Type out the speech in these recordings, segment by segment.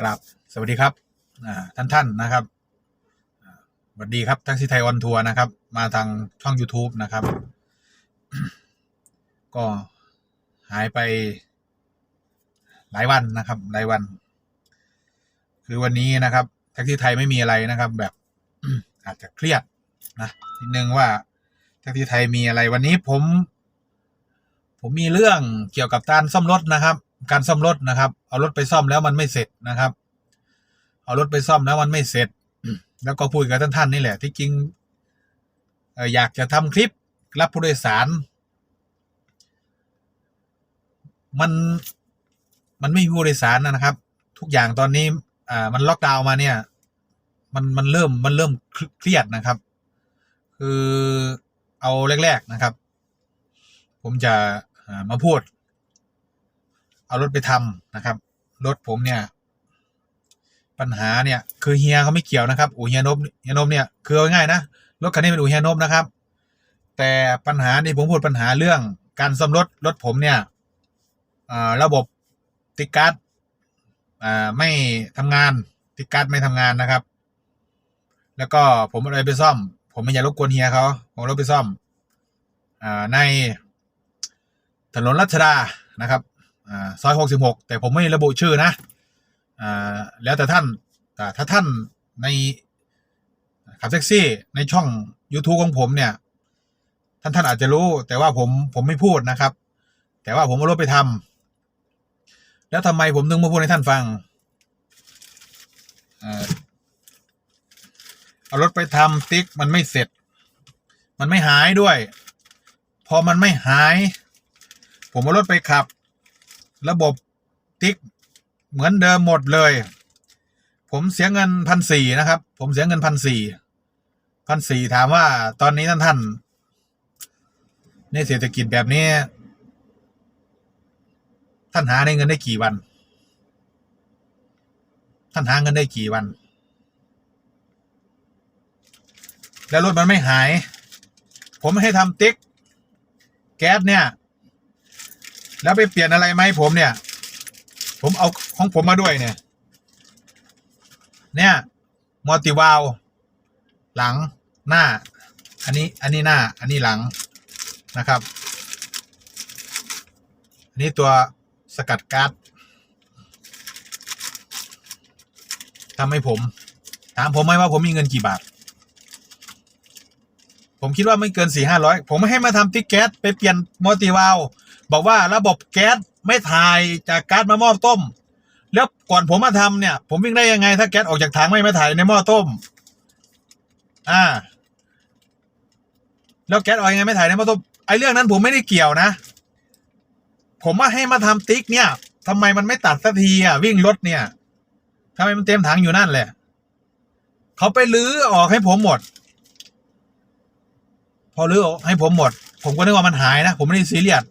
กราบสวัสดีครับท่านท่านๆนะครับสวัสดีครับแท็กซี่ไทยออนทัวร์นะครับ มาทางช่อง YouTube นะครับ ก็หายไปหลายวันนะครับ หลายวัน คือวันนี้นะครับแท็กซี่ไทยไม่มีอะไรนะครับ แบบอาจจะเครียดนะนิดนึงว่าแท็กซี่ไทยมีอะไรวันนี้ผม ผมมีเรื่องเกี่ยวกับการซ่อมรถนะครับ การซ่อมรถนะครับ เอารถไปซ่อมแล้วมันไม่เสร็จนะครับ เอารถไปซ่อมแล้วมันไม่เสร็จ แล้วก็พูดกับท่านท่านๆนี่แหละ ที่จริงอยากจะทำคลิปรับผู้โดยสาร มันมันไม่มีผู้โดยสารนะครับ ทุกอย่างตอนนี้ อ่า มันล็อกดาวน์มาเนี่ย มันมันเริ่มมันเริ่มเครียดนะครับ คือเอาแรก ๆนะครับ ผมจะมาพูด เอารถไปทำนะครับ รถผมเนี่ย ปัญหาเนี่ย คือเฮียเขาไม่เกี่ยวนะครับอูเฮียนบเฮียนบเนี่ยคือเอาง่ายนะรถคันนี้เป็นอูเฮียนบนะครับ แต่ปัญหาที่ผมพูดปัญหาเรื่องการซ่อมรถรถผมเนี่ยระบบติการ์ดไม่ทำงานติการ์ดไม่ทำงานนะครับ แล้วก็ผมเอะไรไปซ่อม ผมไม่อยากรบกวนเฮียเขาผมรถไปซ่อมอในถนนรัชดานะครับ ซอยหกสิบหกแต่ผมไม่ระบุชื่อนะอแล้วแต่ท่านแต่ถ้าท่านในขับแท็กซี่ในช่อง YouTube ของผมเนี่ย ท่านท่านอาจจะรู้ แต่ว่าผมผมไม่พูดนะครับ แต่ว่าผมเอารถไปทำแล้วทำไมผมถึงมาพูดให้ท่านฟังเอารถไปทำติ๊กมันไม่เสร็จ มันไม่หายด้วย พอมันไม่หาย ผมเอารถไปขับ บบติ๊กเหมือนเดิมหมดเลย ผมเสียเงินพันสี่นะครับ ผมเสียเงินพันสี่พันสี่ถามว่าตอนนี้ท่านท่านในเศรษฐกิจแบบนี้ ท่านหาได้เงินได้กี่วัน ท่านหาเงินได้กี่วัน แล้วรถมันไม่หาย ผมให้ทำติ๊ก แก๊สเนี่ย แล้วไปเปลี่ยนอะไรไหมผมเนี่ย ผมเอาของผมมาด้วยเนี่ย เนี่ยมัลติวาลหลังหน้า อันนี้อันนี้หน้า อันนี้หลังนะครับ อันนี้ตัวสกัดก๊าซทำให้ผม ถามผมไหมว่าผมมีเงินกี่บาท ผมคิดว่าไม่เกินสี่ห้าร้อยผมไม่ให้มาทำติ๊กแก๊สไปเปลี่ยนมัลติวาล บอกว่าระบบแก๊สไม่ถ่ายจากก๊าซมาหม้อต้ม แล้วก่อนผมมาทำเนี่ย ผมวิ่งได้ยังไง ถ้าแก๊สออกจากถังไม่มาถ่ายในหม้อต้ม อ่า แล้วแก๊สออกยังไงไม่ถ่ายในหม้อต้มไอ้เรื่องนั้นผมไม่ได้เกี่ยวนะ ผมว่าให้มาทำติ๊กเนี่ยทำไมมันไม่ตัดสักทีอะวิ่งรถเนี่ยทำไมมันเต็มถังอยู่นั่นแหละเขาไปลื้อออกให้ผมหมด พอรื้อออกให้ผมหมด ผมก็นึกว่ามันหายนะ ผมไม่ได้ซีเรียส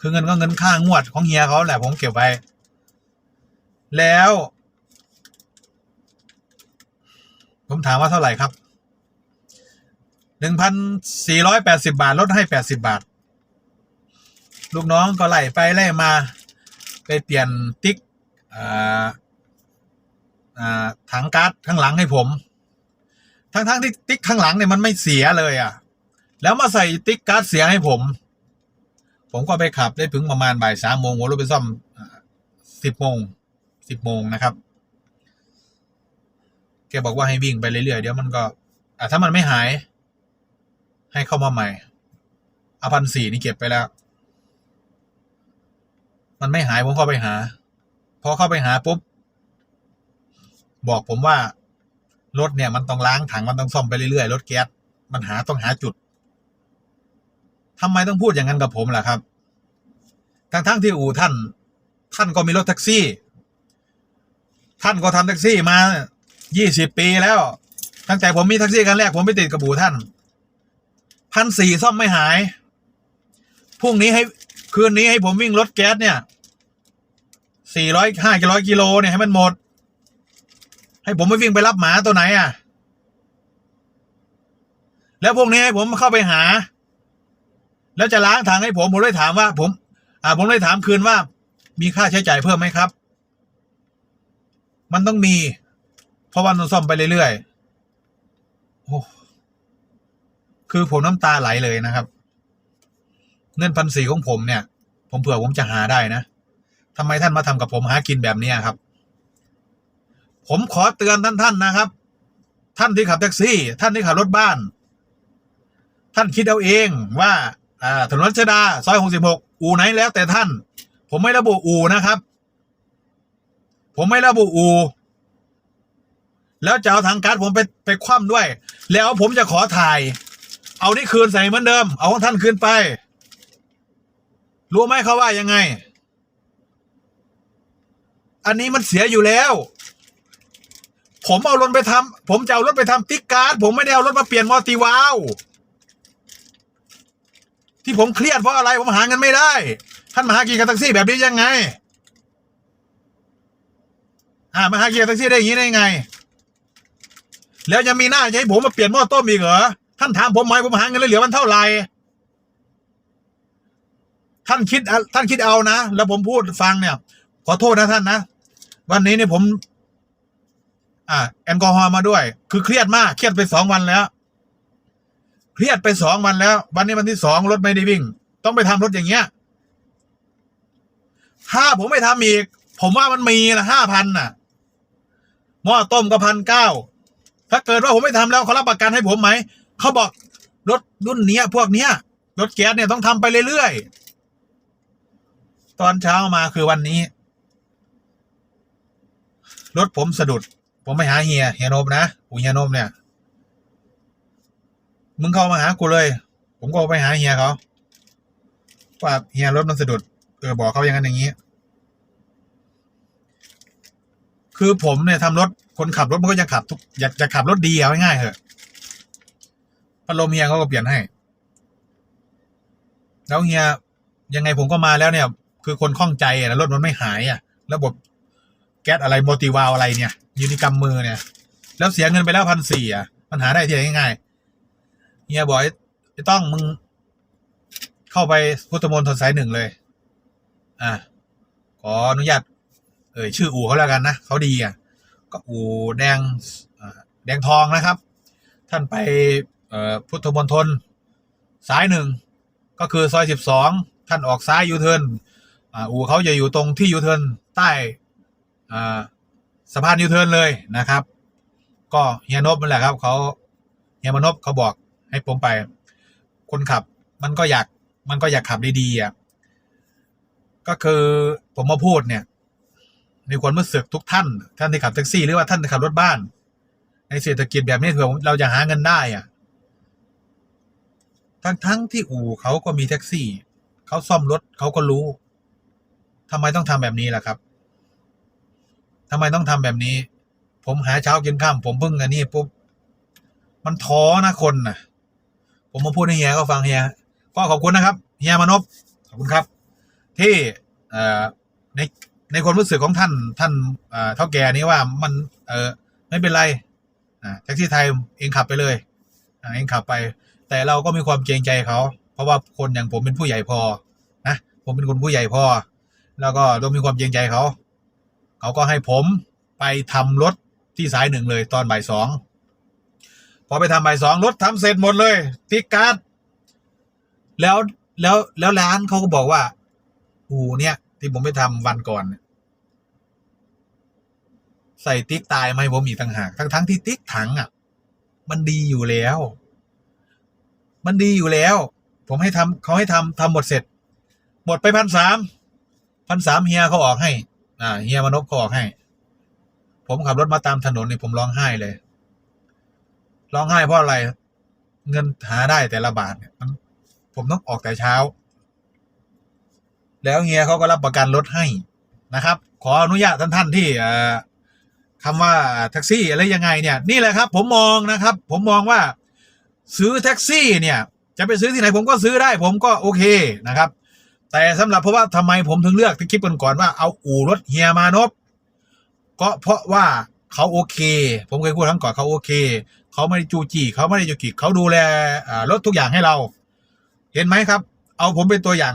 คือเงินก็เงินค่างวดของเฮียเขาแหละผมเก็บไว้ แล้ว ผมถามว่าเท่าไหร่ครับหนึ่งพันสี่ร้อยแปดสิบาท ลดให้แปดสิบาท ลูกน้องก็ไล่ไปไล่มา ไปเปลี่ยนติ๊กอ่าอ่าถังก๊าซข้างหลังให้ผม ทั้งๆทที่ติ๊กข้างหลังเนี่ยมันไม่เสียเลยอะ แล้วมาใส่ติ๊กก๊าซเสียให้ผม ผมก็ไปขับได้ถึงประมาณบ่ายสามโมงผมรถไปซ่อมสิบโมงสิบโมงนะครับ แกบอกว่าให้วิ่งไปเรื่อยๆเดี๋ยวมันก็อะถ้ามันไม่หาย ให้เข้ามาใหม่เอาพันสี่นี่เก็บไปแล้ว มันไม่หายผมเข้าไปหา พอเข้าไปหาปุ๊บ บอกผมว่ารถเนี่ยมันต้องล้างถังมันต้องซ่อมไปเรื่อยๆรถแก๊สมันหาต้องหาจุด ทำไมต้องพูดอย่างนั้นกับผมล่ะครับ ทั้งๆที่อู่ท่าน ท่านก็มีรถแท็กซี่ ท่านก็ทำแท็กซี่มายี่สิบปีแล้ว ตั้งแต่ผมมีแท็กซี่คันแรกผมไปติดกับอู่ท่านพันสี่ซ่อมไม่หายพรุ่งนี้ให้คืนนี้ให้ผมวิ่งรถแก๊สเนี่ยสี่ร้อยห้ากิโลกิโลเนี่ยให้มันหมด ให้ผมไปวิ่งไปรับหมาตัวไหนอะ แล้วพวกนี้ให้ผมเข้าไปหา แล้วจะล้างถังให้ผมผมเลยถามว่า ผม อ่า ผมเลยถามคืนว่า มีค่าใช้จ่ายเพิ่มไหมครับ มันต้องมี เพราะว่ามันต้องซ่อมไปเรื่อยๆโอ้คือผมน้ำตาไหลเลยนะครับ เงินพันสี่ของผมเนี่ย ผมเผื่อผมจะหาได้นะทำไมท่านมาทำกับผมหากินแบบเนี้ครับ ผมขอเตือนท่านท่านนะครับ ท่านที่ขับแท็กซี่ ท่านที่ขับรถบ้าน ท่านคิดเอาเองว่า ถนนรัชดาซอยหกสิบหกอู่ไหนแล้วแต่ท่าน ผมไม่ระบุอู่นะครับ ผมไม่ระบุอู่แล้วจะเอาทางการดผมไปไปคว่ำด้วย แล้วผมจะขอถ่าย เอานี่คืนใส่เหมือนเดิม เอาของท่านคืนไป รู้ไหมเขาว่ายังไง อันนี้มันเสียอยู่แล้ว ผมเอารถไปทำผมจะเอารถไปทำติ๊กการ์ดผมไม่ได้เอารถมาเปลี่ยนมอติวาว ที่ผมเครียดเพราะอะไร ผมหาเงินไม่ได้ ท่านมาหากินกับแท็กซี่แบบนี้ยังไงอ่ามาหากินกับแท็กซี่ได้อย่างนี้ได้ยังไง แล้วยังมีหน้าจะให้ผมมาเปลี่ยนหม้อต้มอีกเหรอท่านถามผมไหมผมหาเงินแล้วเหลือมันเท่าไหร่ท่านคิดท่านคิดเอานะ แล้วผมพูดฟังเนี่ย ขอโทษนะท่านนะ วันนี้เนี่ยผม อ่า แอลกอฮอล์มาด้วย คือเครียดมาก เครียดไปสองวันแล้ว เครียดไปสองวันแล้ว วันนี้วันที่สองรถไม่ได้วิ่ง ต้องไปทำรถอย่างเงี้ย ถ้าผมไม่ทำอีก ผมว่ามันมีละห้าพันน่ะหม้อต้มก็พันเก้าถ้าเกิดว่าผมไม่ทำแล้วเขารับประกันให้ผมไหม เขาบอกรถรุ่นเนี้ย พวกเนี้ยรถแก๊สเนี่ยต้องทำไปเรื่อยๆ ตอนเช้ามาคือวันนี้ รถผมสะดุด ผมไปหาเฮียเฮียโนมนะอูเฮียโนมเนี่ย มึงเข้ามาหากูเลย ผมก็ไปหาเฮียเขาว่าเฮียรถมันสะดุด เออบอกเขาอย่างนั้นอย่างนี้ คือผมเนี่ยทำรถคนขับรถมันก็ยังขับทุกอยากจะขับรถดีเอาง่ายๆเถอะพัดลมเฮียเขาก็เปลี่ยนให้ แล้วเฮียยังไงผมก็มาแล้วเนี่ย คือคนข้องใจอะนะรถมันไม่หายอะ ระบบแก๊สอะไรโมติวาลอะไรเนี่ย ยูนิกำมือเนี่ย แล้วเสียเงินไปแล้วพันสี่อะ มันหาได้ที่ไหนง่ายๆ เฮียบอกไอ้ไอ้ต้องมึง เข้าไปพุทธมณฑลสายหนึ่งเลย อะขออนุญาตเอ่ยชื่ออู่เขาแล้วกันนะเขาดีอะ ก็อู่แดงอ่าแดงทองนะครับ ท่านไปเอ่อพุทธมณฑลสายหนึ่งก็คือซอยสิบสองท่านออกซ้ายยูเทิร์นอ่าอู่เขาจะอยู่ตรงที่ยูเทิร์นใต้อ่าสะพานยูเทิร์นเลยนะครับ ก็เฮียนบนั่นแหละครับเขาเฮียมนบเขาบอก ให้ผมไป คนขับ มันก็อยาก มันก็อยากขับดีๆอะก็คือผมมาพูดเนี่ย ในความรู้สึกทุกท่าน ท่านที่ขับแท็กซี่หรือว่าท่านที่ขับรถบ้าน ในเศรษฐกิจแบบนี้เผื่อเราจะหาเงินได้อะทั้งทั้งที่อู่เขาก็มีแท็กซี่ เขาซ่อมรถเขาก็รู้ทำไมต้องทำแบบนี้ล่ะครับทำไมต้องทำแบบนี้ ผมหาเช้ากินข้ามผมเพิ่งอันนี้ปุ๊บมันท้อนะคนนะ ผมมาพูดให้เฮียก็ฟังเฮียก็ขอบคุณนะครับเฮียมานพขอบคุณครับ ที่ในในความรู้สึกของท่านท่านเท่าแก่นี้ว่ามันเออไม่เป็นไรแท็กซี่ไทยเองขับไปเลยเองขับไป แต่เราก็มีความเกรงใจเขา เพราะว่าคนอย่างผมเป็นผู้ใหญ่พอนะผมเป็นคนผู้ใหญ่พอ แล้วก็ต้องมีความเกรงใจเขา เขาก็ให้ผมไปทำรถที่สายหนึ่งเลยตอนบ่ายสอง พอไปทำใบสองรถทำเสร็จหมดเลยติ๊กการ์ดแล้วแล้วแล้วร้านเขาก็บอกว่า อูเนี่ย ที่ผมไปทำวันก่อน ใส่ติ๊กตายไหมผมอีกต่างหากทั้งทั้งที่ติ๊กถังอะ มันดีอยู่แล้ว มันดีอยู่แล้ว ผมให้ทำเขาให้ทำทำหมดเสร็จ หมดไปพันสามพันสามเฮียเขาออกให้ อ่าเฮียมานพเขาออกให้ ผมขับรถมาตามถนนนี่ผมร้องไห้เลย ร้องไห้เพราะอะไร เงินหาได้แต่ละบาทเนี่ยมันผมต้องออกแต่เช้า แล้วเฮียเขาก็รับประกันรถให้นะครับ ขออนุญาตท่านท่านที่เอ่อคำว่าแท็กซี่อะไรยังไงเนี่ย นี่แหละครับ ผมมองนะครับ ผมมองว่าซื้อแท็กซี่เนี่ย จะไปซื้อที่ไหนผมก็ซื้อได้ ผมก็โอเคนะครับ แต่สำหรับเพราะว่าทำไมผมถึงเลือกที่คลิปก่อนว่าเอาอู่รถเฮียมานพก็เพราะว่าเขาโอเค ผมเคยพูดครั้งก่อนเขาโอเค เขาไม่ได้จูจี้เขาไม่ได้จุกิเขาดูแลรถทุกอย่างให้เรา เห็นไหมครับ เอาผมเป็นตัวอย่าง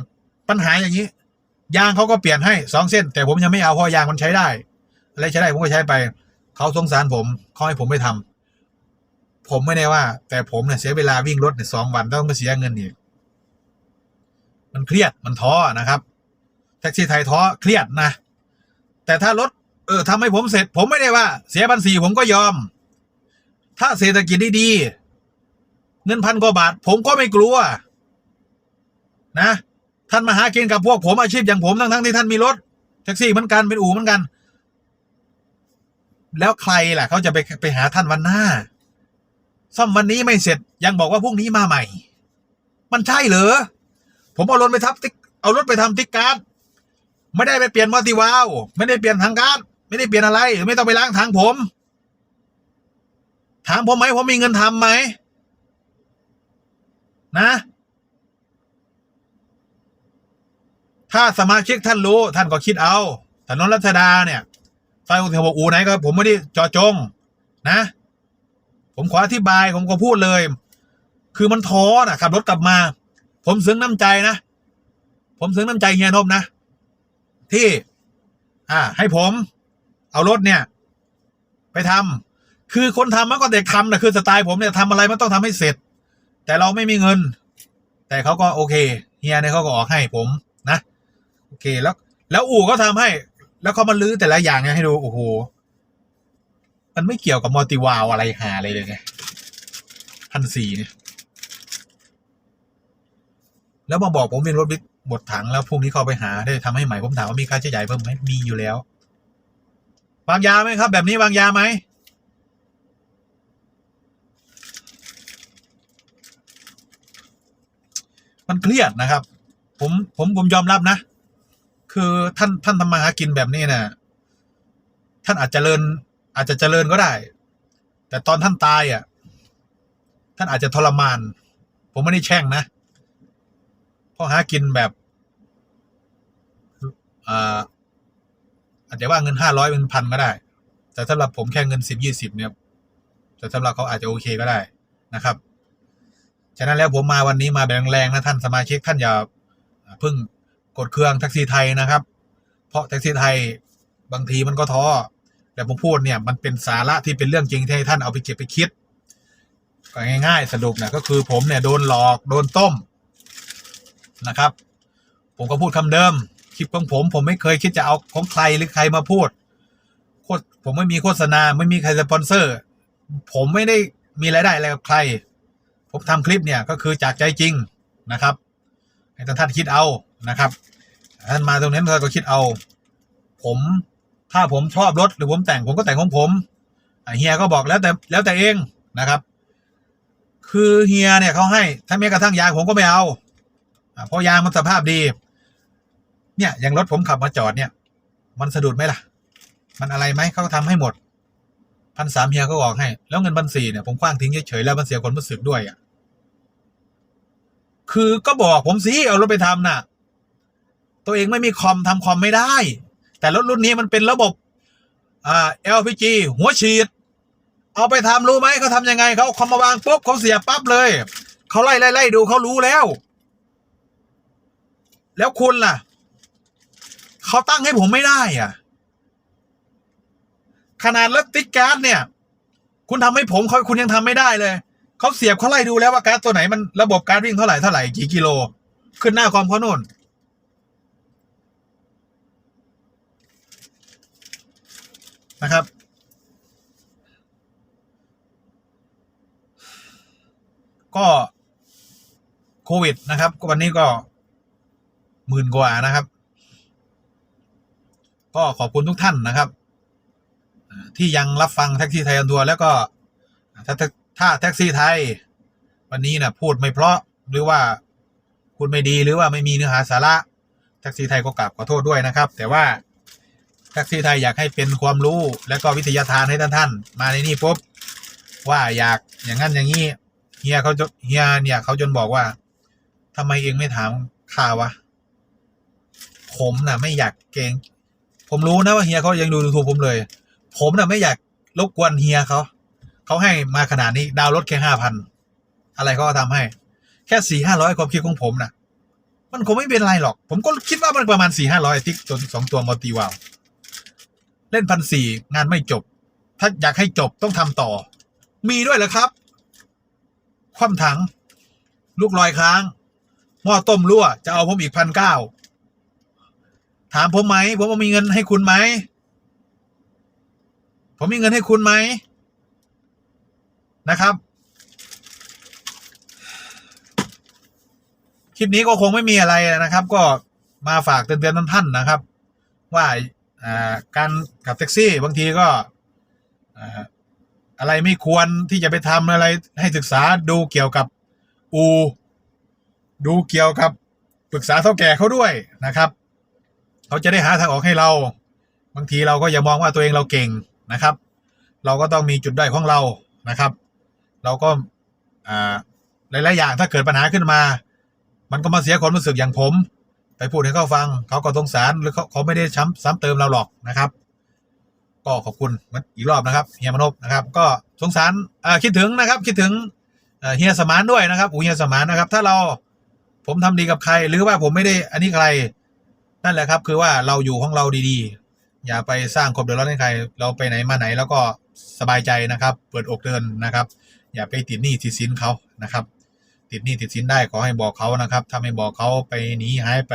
ปัญหาอย่างนี้ ยางเขาก็เปลี่ยนให้สองเส้น แต่ผมยังไม่เอาเพราะยางมันใช้ได้อะไรใช้ได้ผมก็ใช้ไปเขาสงสารผมเขาให้ผมไปทำผมไม่ได้ว่า แต่ผมเนี่ยเสียเวลาวิ่งรถเนี่ยสองวันต้องมาเสียเงินอีกมันเครียดมันท้อนะครับ แท็กซี่ไทยท้อเครียดนะ แต่ถ้ารถเออทำให้ผมเสร็จ ผมไม่ได้ว่า เสียพันสี่ผมก็ยอม ถ้าเศรษฐกิจดีๆเงินพันกว่าบาท ผมก็ไม่กลัว นะ ท่านมาหากินกับพวกผมอาชีพอย่างผมทั้งๆที่ท่านมีรถแท็กซี่เหมือนกันเป็นอู่เหมือนกัน แล้วใครล่ะ เขาจะไปไปหาท่านวันหน้าซ่อมวันนี้ไม่เสร็จยังบอกว่าพรุ่งนี้มาใหม่ มันใช่เหรอผมเอารถไปทับติ๊กเอารถไปทำติ๊กการ์ดไม่ได้ไปเปลี่ยนมัลติวาว ไม่ได้เปลี่ยนทางการ์ดไม่ได้เปลี่ยนอะไร ไม่ต้องไปล้างทางผม ถามผมไหมผมมีเงินทำไหมนะ ถ้าสมาชิกท่านรู้ท่านก็คิดเอาถนนรัชดาเนี่ยไฟอุทยานอูไหนก็ผมไม่ได้จอจง นะ ผมขออธิบายผมก็พูดเลย คือมันท้อนะขับรถกลับมา ผมซึ้งน้ำใจนะ ผมซึ้งน้ำใจเฮียนบนะ ที่ อ่า ให้ผม เอารถเนี่ย ไปทำ คือคนทำมันก็เด็กทำนะคือสไตล์ผมเนี่ยทำอะไรมันต้องทำให้เสร็จ แต่เราไม่มีเงิน แต่เขาก็โอเคเฮียเนี่ยเขาก็ออกให้ผมนะโอเคแล้ว แล้วอู่ก็ทำให้ แล้วเขามาลื้อแต่ละอย่างเนี่ยให้ดูโอ้โหมันไม่เกี่ยวกับมัลติวาลอะไรหาอะไรเลยไงพันสี่เนี่ยแล้วมาบอกผมเป็นรถบิ๊กหมดถังแล้วพรุ่งนี้เขาไปหาได้ทำให้ใหม่ผมถามว่ามีค่าใช้จ่ายเพิ่มไหมมีอยู่แล้ววางยาไหมครับ แบบนี้วางยาไหม มันเครียดนะครับ ผมผมผมยอมรับนะ คือท่านท่านทำมาหากินแบบนี้นะท่านอาจจะเจริญ อาจจะเจริญก็ได้ แต่ตอนท่านตายอะ ท่านอาจจะทรมาน ผมไม่ได้แช่งนะเพราะหากินแบบอ่าอาจจะว่าเงินห้าร้อยเป็นพันก็ได้ แต่สำหรับผมแค่เงินสิบยี่สิบเนี่ย แต่สำหรับเขาอาจจะโอเคก็ได้นะครับ ฉะนั้นแล้วผมมาวันนี้มาแรงแรงๆนะท่านสมาชิกท่านอย่าเพิ่งกดเครื่องแท็กซี่ไทยนะครับ เพราะแท็กซี่ไทยบางทีมันก็ท้อแต่ผมพูดเนี่ยมันเป็นสาระที่เป็นเรื่องจริงที่ท่านเอาไปเก็บไปคิดก็ง่าย ๆ สรุปนะก็คือผมเนี่ยโดนหลอกโดนต้มนะครับ ผมก็พูดคำเดิมคลิปของผมผมไม่เคยคิดจะเอาของใครหรือใครมาพูดโคตรผมไม่มีโฆษณาไม่มีใครสปอนเซอร์ ผมไม่ได้มีรายได้อะไรกับใคร ผมทำคลิปเนี่ยก็คือจากใจจริงนะครับให้ท่านท่านคิดเอานะครับท่านมาตรงนั้ท่านก็คิดเอา ผมถ้าผมชอบรถหรือผมแต่งผมก็แต่งของผมเฮียก็บอกแล้วแต่แล้วแต่เองนะครับ คือเฮียเนี่ยเขาให้ถ้าแม้กระทั่งยางผมก็ไม่เอาเพราะยางมันสภาพดี เนี่ยอย่างรถผมขับมาจอดเนี่ย มันสะดุดไหมล่ะ มันอะไรไหมเขาก็ทำให้หมดพันสามเฮียก็ออกให้ แล้วเงินพันสี่เนี่ยผมคว้างทิ้งเฉยๆแล้วมันเสียคนรู้สึกด้วยอะ คือก็บอกผมสิเอารถไปทำน่ะ ตัวเองไม่มีคอมทำคอมไม่ได้ แต่รถรุ่นนี้มันเป็นระบบอ่า LPG หัวฉีด เอาไปทำรู้ไหมเขาทำยังไงเขาคอมมาวางปุ๊บเขาเสียปั๊บเลยเขาไล่ไล่ไล่ดูเขารู้แล้ว แล้วคุณล่ะเขาตั้งให้ผมไม่ได้อะ ขนาดรถติ๊กการ์ดเนี่ย คุณทำให้ผมเขาคุณยังทำไม่ได้เลย เขาเสียบเขาไล่ดูแล้วว่าการ์ดตัวไหนมันระบบการวิ่งเท่าไหร่เท่าไหร่กี่กิโล ขึ้นหน้าคอมเขาโน่นนะครับ ก็โควิดนะครับวันนี้ก็หมื่นกว่านะครับ ก็ขอบคุณทุกท่านนะครับ ที่ยังรับฟังแท็กซี่ไทยอันทัวร์แล้วก็ถ้า ถ้าแท็กซี่ไทย วันนี้นะพูดไม่เพราะหรือว่าพูดไม่ดีหรือว่าไม่มีเนื้อหาสาระแท็กซี่ไทยก็กราบขอโทษด้วยนะครับ แต่ว่าแท็กซี่ไทยอยากให้เป็นความรู้และก็วิทยาทานให้ท่านท่านมาในนี่ปุ๊บว่าอยากอย่างนั้นอย่างนี้เฮียเขาจะเฮียเนี่ยเขาจนบอกว่าทำไมเองไม่ถามข้าวะผมน่ะ ไม่อยากเกง ผมรู้นะว่าเฮียเขายังดูยูทูบผมเลย ผมน่ะไม่อยากรบกวนเฮียเขา เขาให้มาขนาดนี้ดาวน์รถแค่ห้าพันอะไรเขาก็ทำให้ แค่สี่ห้าร้อยความคิดของผมนะมันคงไม่เป็นไรหรอก ผมก็คิดว่ามันประมาณสี่ห้าร้อยติ๊กตัวสองตัวมัลติวาลเล่นพันสี่งานไม่จบ ถ้าอยากให้จบต้องทำต่อ มีด้วยเหรอครับ คว่ำถัง ลูกลอยค้างหม้อต้มรั่ว จะเอาผมอีกพันเก้าถามผมไหมผมมีเงินให้คุณไหมผมมีเงินให้คุณไหม นะครับ คลิปนี้ก็คงไม่มีอะไรนะครับ ก็มาฝากเตือนๆท่านๆนะครับ ว่าการขับแท็กซี่บางทีก็อ่าอะไรไม่ควรที่จะไปทำอะไรให้ศึกษาดูเกี่ยวกับอู ดูเกี่ยวกับปรึกษาเท่าแก่เขาด้วยนะครับ เขาจะได้หาทางออกให้เรา บางทีเราก็อย่ามองว่าตัวเองเราเก่งนะครับ เราก็ต้องมีจุดด้อยของเรานะครับ เราก็หลายๆอย่างถ้าเกิดปัญหาขึ้นมา มันก็มาเสียความรู้สึกอย่างผม ไปพูดให้เขาฟัง เขาก็สงสารหรือเขาเขาไม่ได้ช้ำซ้ำเติมเราหรอกนะครับ ก็ขอบคุณอีกรอบนะครับเฮียมนพนะครับ ก็สงสารคิดถึงนะครับ คิดถึงเฮียสมานด้วยนะครับอูเฮียสมานนะครับ ถ้าเราผมทำดีกับใคร หรือว่าผมไม่ได้อันนี้ใครนั่นแหละครับ คือว่าเราอยู่ของเราดีๆ อย่าไปสร้างความเดือดร้อนให้ใคร เราไปไหนมาไหน แล้วก็ สบายใจนะครับ เปิดอกเดินนะครับ อย่าไปติดหนี้ติดสินเขานะครับ ติดหนี้ติดสินได้ขอให้บอกเขานะครับ ถ้าไม่บอกเขาไปหนีหายไป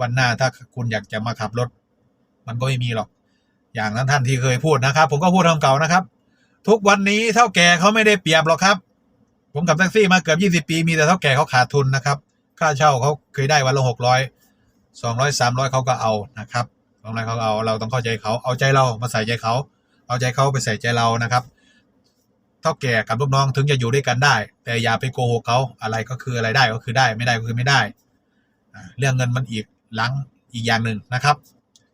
วันหน้าถ้าคุณอยากจะมาขับรถ มันก็ไม่มีหรอก อย่างนั้นท่านที่เคยพูดนะครับ ผมก็พูดคำเก่านะครับ ทุกวันนี้เท่าแก่เขาไม่ได้เปรียบหรอกครับ ผมขับแท็กซี่มาเกือบยี่สิบปี มีแต่เท่าแก่เขาขาดทุนนะครับ ค่าเช่าเขาเคยได้วันละหกร้อยสองร้อยสามร้อยเขาก็เอานะครับสองร้อยเขาเอาเราต้องเข้าใจเขาเอาใจเรามาใส่ใจเขา เอาใจเขาไปใส่ใจเรานะครับเท่าแก่กับลูกน้องถึงจะอยู่ด้วยกันได้ แต่อย่าไปโกหกเขาอะไรก็คืออะไรได้ก็คือได้ไม่ได้ก็คือไม่ได้ เรื่องเงินมันอีกหลังอีกอย่างหนึ่งนะครับ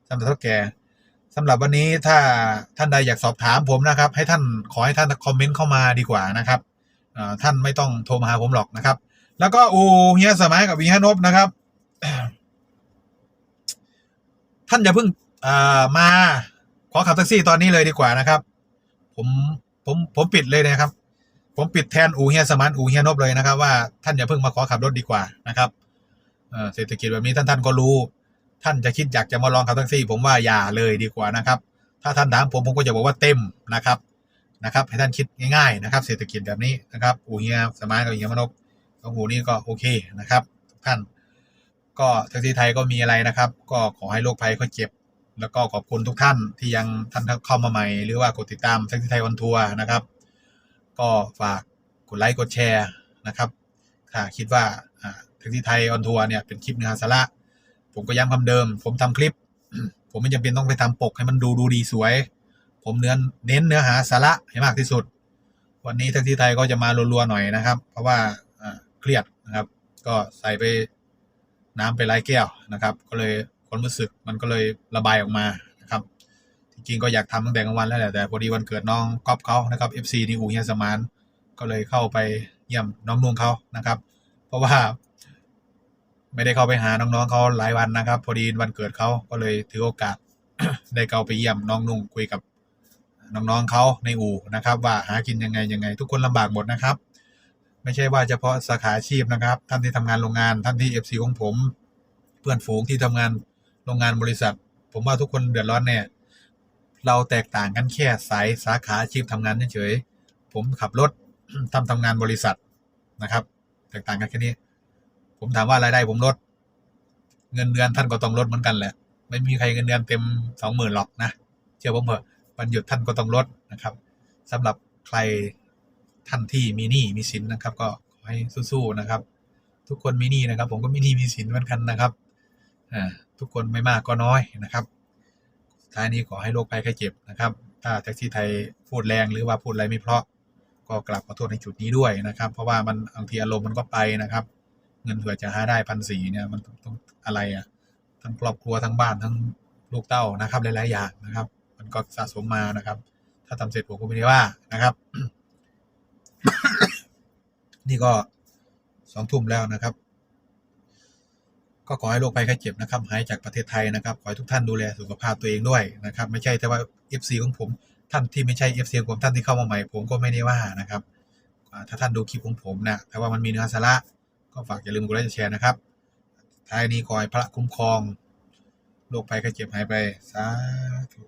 สำหรับเท่าแก่สำหรับวันนี้ถ้าท่านใดอยากสอบถามผมนะครับ ให้ท่านขอให้ท่านคอมเมนต์เข้ามาดีกว่านะครับท่านไม่ต้องโทรมาหาผมหรอกนะครับ แล้วก็อูเฮียสมัยกับวีฮานบนะครับ ท่านอย่าเพิ่งมา ขอขับแท็กซี่ตอนนี้เลยดีกว่านะครับ ผมผมผมปิดเลยนะครับ ผมปิดแทนอูเฮียสมานอูเฮียนบเลยนะครับ ว่าท่านอย่าเพิ่งมาขอขับรถดีกว่านะครับเศรษฐกิจแบบนี้ท่านท่านก็รู้ ท่านจะคิดอยากจะมาลองขับแท็กซี่ ผมว่าอย่าเลยดีกว่านะครับ ถ้าท่านถามผมผมก็จะบอกว่าเต็มนะครับนะครับ ให้ท่านคิดง่ายๆนะครับ เศรษฐกิจแบบนี้นะครับอูเฮียสมานกับอูเฮียมนบสองหูนี้ก็โอเคนะครับ ท่าน ก็แท็กซี่ไทยก็มีอะไรนะครับ ก็ขอให้โรคภัยค่อยเจ็บ แล้วก็ขอบคุณทุกท่านที่ยังท่านเข้ามาใหม่ หรือว่ากดติดตามแท็กซี่ไทยออนทัวร์นะครับ ก็ฝากกดไลค์กดแชร์นะครับถ้าคิดว่าแท็กซี่ไทยออนทัวร์เนี่ยเป็นคลิปเนื้อหาสาระ ผมก็ย้ำคำเดิม ผมทำคลิป ผมไม่จำเป็นต้องไปทำปกให้มันดูดูดีสวย ผมเนื้อเน้นเนื้อหาสาระให้มากที่สุด วันนี้แท็กซี่ไทยก็จะมารัวๆหน่อยนะครับ เพราะว่าอ่าเครียดนะครับ ก็ใส่ไปน้ำไปหลายแก้วนะครับ ก็เลย ความรู้สึกมันก็เลยระบายออกมานะครับจริงก็อยากทำตั้งแต่กลางวันแล้วแหละแต่พอดีวันเกิดน้องก๊อฟเขานะครับ FC นี่อูเฮียสมานก็เลยเข้าไปเยี่ยมน้องนุ่งเขานะครับ เพราะว่า ไม่ได้เข้าไปหาน้องๆเขาหลายวันนะครับ พอดีวันเกิดเขาก็เลยถือโอกาสได้เข้าไปเยี่ยมน้องนุ่งคุยกับน้องๆเขาในอู่นะครับ ว่าหากินยังไงยังไง ทุกคนลำบากหมดนะครับ ไม่ใช่ว่าเฉพาะสาขาอาชีพนะครับ ท่านที่ทำงานโรงงานท่านที่ FC ของผม เพื่อนฝูงที่ทำงาน โรงงานบริษัท ผมว่าทุกคนเดือดร้อนแน่เราแตกต่างกันแค่สายสาขาอาชีพทำงานเฉยๆผมขับรถทำทำงานบริษัทนะครับ แตกต่างกันแค่นี้ ผมถามว่ารายได้ผมลดเงินเดือนท่านก็ต้องลดเหมือนกันแหละ ไม่มีใครเงินเดือนเต็มสองหมื่นหรอกนะเชื่อผมเถอะวันหยุดท่านก็ต้องลดนะครับสำหรับใครท่านที่มีหนี้มีสินนะครับ ก็ขอให้สู้ๆนะครับ ทุกคนมีหนี้นะครับ ผมก็มีหนี้มีสินเหมือนกันนะครับอ่า ทุกคนไม่มากก็น้อยนะครับท้ายนี้ขอให้โรคภัยไข้เจ็บนะครับ ถ้าแท็กซี่ไทยพูดแรงหรือว่าพูดอะไรไม่เพราะ ก็กลับขอโทษในจุดนี้ด้วยนะครับ เพราะว่ามันบางทีอารมณ์มันก็ไปนะครับ เงินเผื่อจะหาได้พันสี่เนี่ยมันต้องต้องอะไรอะทั้งครอบครัวทั้งบ้านทั้งลูกเต้านะครับหลายๆอย่างนะครับ มันก็สะสมมานะครับ ถ้าทำเสร็จผมก็ไม่ได้ว่านะครับ นี่ก็สองทุ่มแล้วนะครับ ก็ขอให้โรคภัยไข้เจ็บนะครับหายจากประเทศไทยนะครับ ขอให้ทุกท่านดูแลสุขภาพตัวเองด้วยนะครับ ไม่ใช่แต่ว่า FC ของผม ท่านที่ไม่ใช่ FC ของผมท่านที่เข้ามาใหม่ ผมก็ไม่ได้ว่านะครับ ถ้าท่านดูคลิปของผมนะแต่ว่ามันมีเนื้อสาระก็ฝากอย่าลืมกดไลค์แชร์นะครับท้ายนี้ขอให้พระคุ้มครองโรคภัยไข้เจ็บหายไปสาธุ